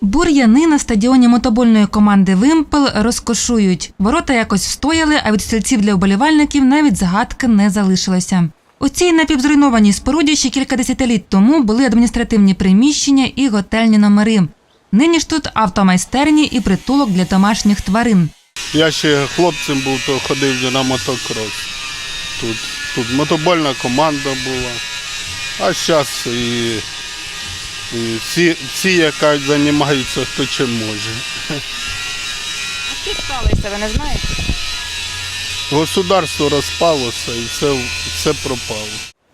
Бур'яни на стадіоні мотобольної команди Вимпел розкошують. Ворота якось встояли, а від стільців для вболівальників навіть загадки не залишилося. У цій напівзруйнованій споруді ще кілька десятиліть тому були адміністративні приміщення і готельні номери. Нині ж тут автомайстерні і притулок для домашніх тварин. Я ще хлопцем був, то ходив на мотокрос. Тут, тут мотобольна команда була. А зараз і всі, всі яка займаються, хто чим може. Які сталися, ви не знаєте? Государство розпалося і все, все пропало.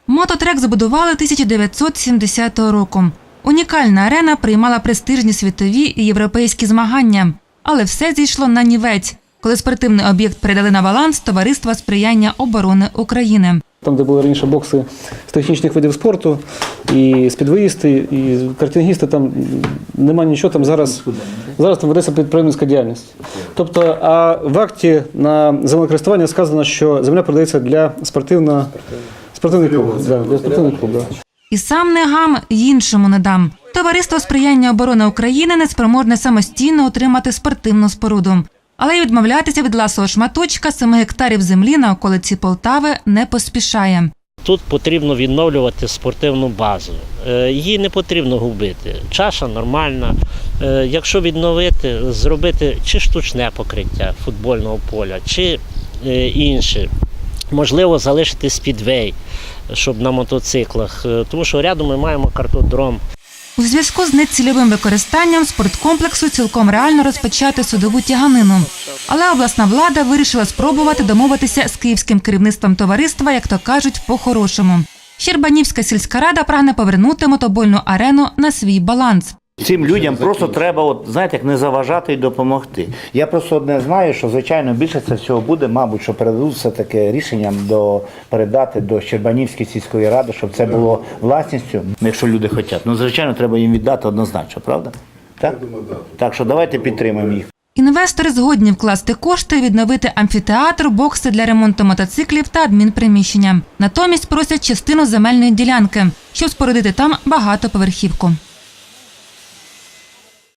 Мототрек забудували 1970 року. Унікальна арена приймала престижні світові і європейські змагання. Але все зійшло на нівець, коли спортивний об'єкт передали на баланс Товариства сприяння оборони України. Там, де були раніше бокси з технічних видів спорту, і спідвоїсти, і картингісти, там нема нічого, там зараз, зараз там ведеться підприємницька діяльність. Тобто, а в акті на землекористування сказано, що земля продається для спортивного спортивних клубів. Да, для спортивних клубів. Да. І сам не гам, іншому не дам. Товариство сприяння оборони України не спроможне самостійно отримати спортивну споруду. Але й відмовлятися від ласого шматочка 7 гектарів землі на околиці Полтави не поспішає. Тут потрібно відновлювати спортивну базу. Е, Її не потрібно губити. Чаша нормальна. Е, Якщо відновити, зробити чи штучне покриття футбольного поля, чи е, інше. Можливо, залишити спідвей, щоб на мотоциклах. Тому що рядом ми маємо картодром. У зв'язку з нецільовим використанням спорткомплексу цілком реально розпочати судову тяганину. Але обласна влада вирішила спробувати домовитися з київським керівництвом товариства, як то кажуть, по-хорошому. Щербанівська сільська рада прагне повернути мотобольну арену на свій баланс. Цим людям просто треба, от знаєте, як не заважати і допомогти. Я просто одне знаю, що звичайно більше це всього буде, мабуть, що передадуть все таке рішенням до передати до Щербанівської сільської ради, щоб це було власністю, якщо люди хочуть. Ну, звичайно, треба їм віддати однозначно, правда? Так? Так що давайте підтримаємо їх. Інвестори згодні вкласти кошти, відновити амфітеатр, бокси для ремонту мотоциклів та адмінприміщення. Натомість просять частину земельної ділянки, щоб спорудити там багатоповерхівку.